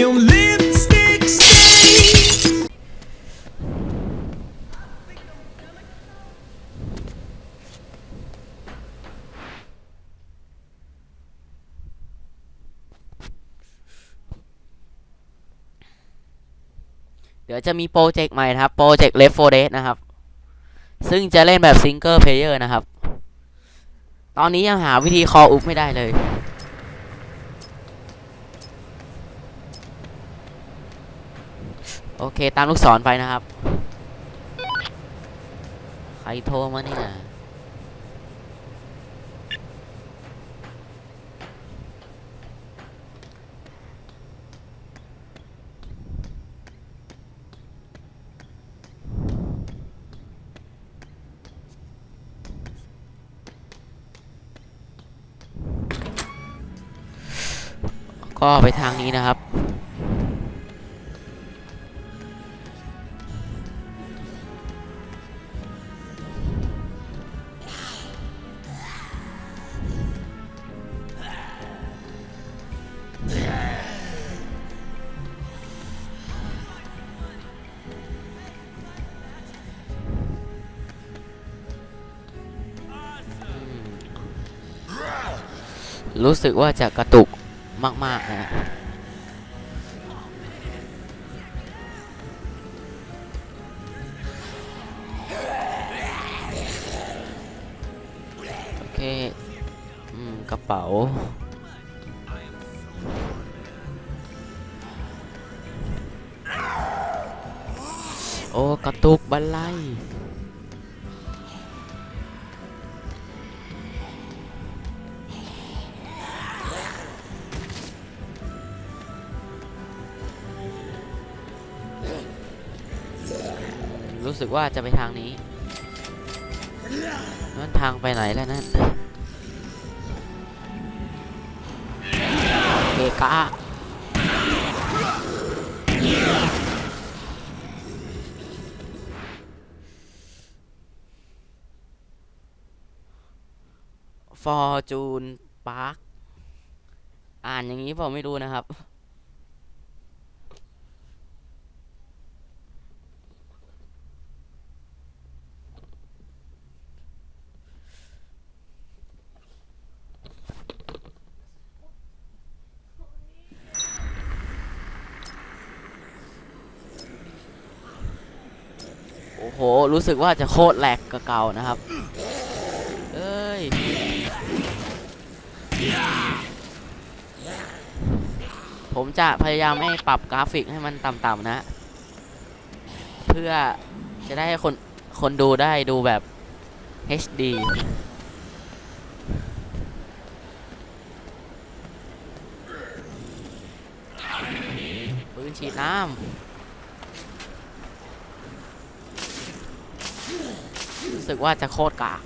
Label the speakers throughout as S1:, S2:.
S1: Your lipstick stain.
S2: เดี๋ยวจะมีโปรเจกต์ใหม่นะครับ โปรเจกต์ Left 4 Dead นะครับ ซึ่งจะเล่นแบบซิงเกิลเพลเยอร์นะครับ ตอนนี้ยังหาวิธีคออุบไม่ได้เลย โอเค ตามลูกศรไปนะครับ ใครโทรมาเนี่ยก็ไปทางนี้นะครับ รู้สึกว่าจะกระตุกมากๆนะฮะโอเคอืมกระเป๋าโอ้ กระตุกบันไล รู้สึกว่าจะไปทางนี้นั่นทางไปไหนแล้วนั่นเกกะฟอร์จูนพาร์คอ่านอย่างนี้ผมไม่รู้นะครับ โอ้โห รู้สึกว่าจะโคตรแหลกกว่าเก่านะครับ เอ้ย ผมจะพยายามไม่ปรับกราฟิกให้มันต่ำๆนะ เพื่อจะได้ให้คนคนดูได้ดูแบบ HD ปืนฉีดน้ำ สึกว่าจะโคตรกาก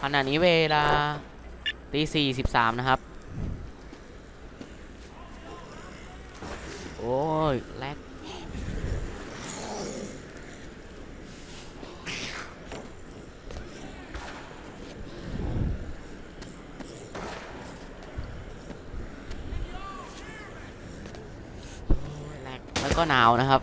S2: ขณะนี้เวลาตีสี่สิบสามนะครับ โอ้ย แลกแล ก็หนาวนะครับ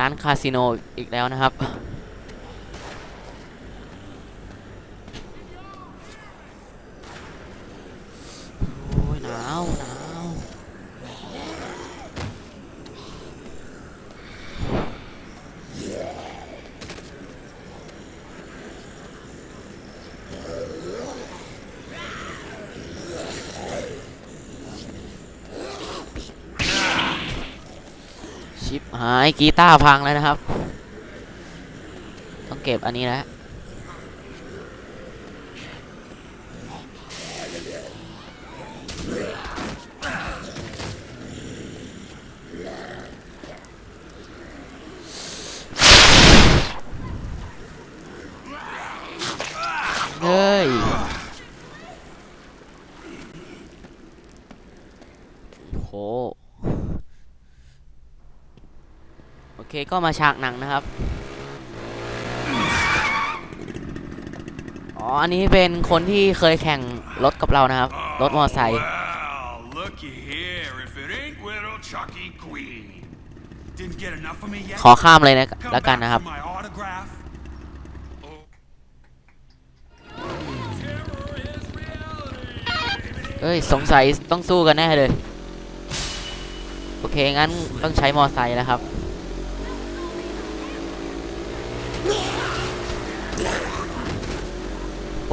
S2: ร้านคาสิโนอีกแล้วนะครับ หายกีตาร์พังแล้วนะครับ ต้องเก็บอันนี้แล้วเฮ้ย เคก็มาฉากหนังนะครับ อ๋อ อันนี้เป็นคนที่เคยแข่งรถกับเรานะครับ รถมอเตอร์ไซค์
S3: Well, looky here. If it ain't Widow Chucky Queen. Didn't get enough of me yet?
S2: ขอข้ามเลยนะ
S3: Come
S2: แล้วกัน
S3: back
S2: นะครับ
S3: for my autograph? Oh. Terror is reality.
S2: เอ้ย สงสัยต้องสู้กันแน่เลย โอเค งั้นต้องใช้มอไซค์แล้วครับ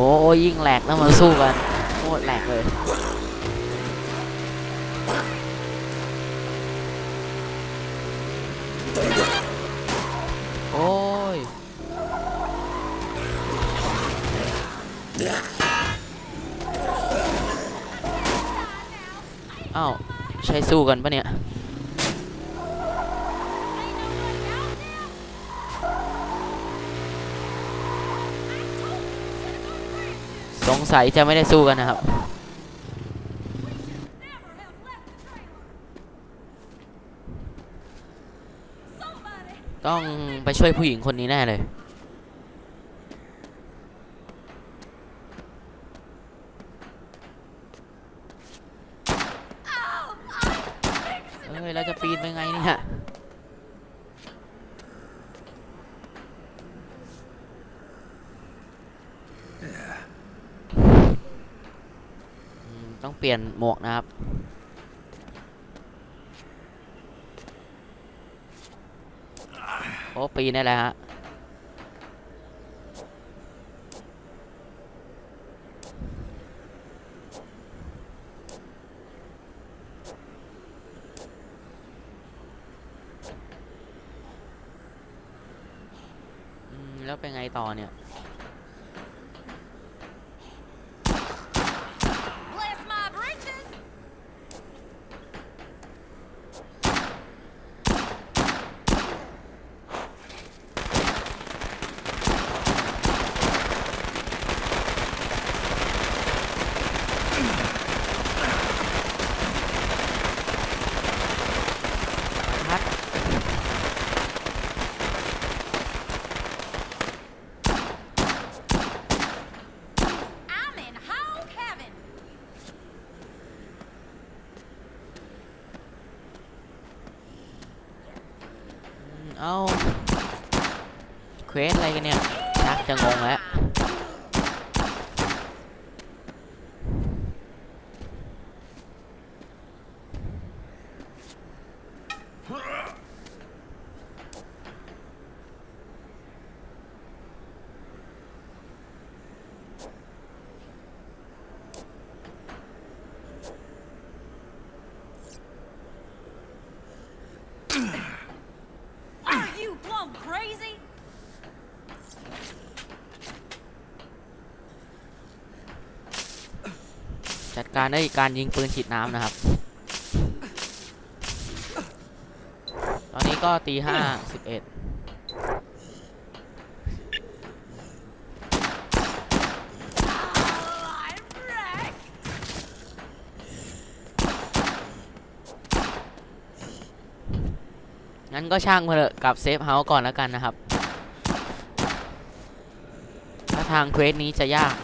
S2: โอ้ยิ่งแหลกแล้วมาสู้กันโคตรแหลกเลยโอ้ยอ้าวใช่สู้กันปะเนี่ย สงสัยจะไม่ได้สู้กันนะครับ ต้องไปช่วยผู้หญิงคนนี้แน่เลย เอ้ย เราจะปีนไปไงเนี่ย อืมต้อง เปลี่ยนหมวกนะครับ โอ้ ปีนได้แล้วฮะแล้วเป็นไงต่อเนี่ย
S4: Bless my britches!
S2: พัด
S4: I'm in Hulk heaven!
S2: อืมเอาเควสอะไรกันเนี่ยชักจะงงแล้ว จัดการได้การยิงปืนฉีดน้ำนะครับ ตอนนี้ก็ตีห้าสิบเอ็ดงั้นก็ช่างมาเถอะกับเซฟเฮาส์ก่อนแล้วกันนะครับ ถ้าทางเควสนี้จะยาก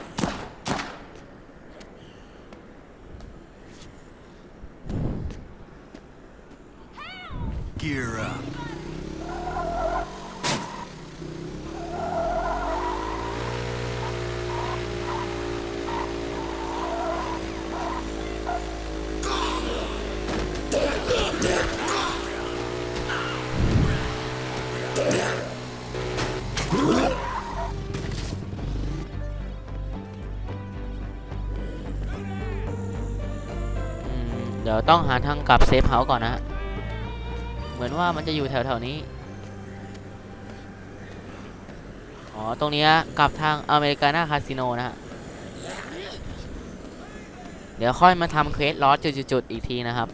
S2: ต้องหาทางกลับเซฟเฮาส์ก่อนนะฮะเหมือนว่ามันจะอยู่แถวๆนี้ อ๋อ ตรงนี้กลับทางอเมริกานาคาสิโนนะฮะ เดี๋ยวค่อยมาทำเควสลอสจุดๆอีกทีนะครับ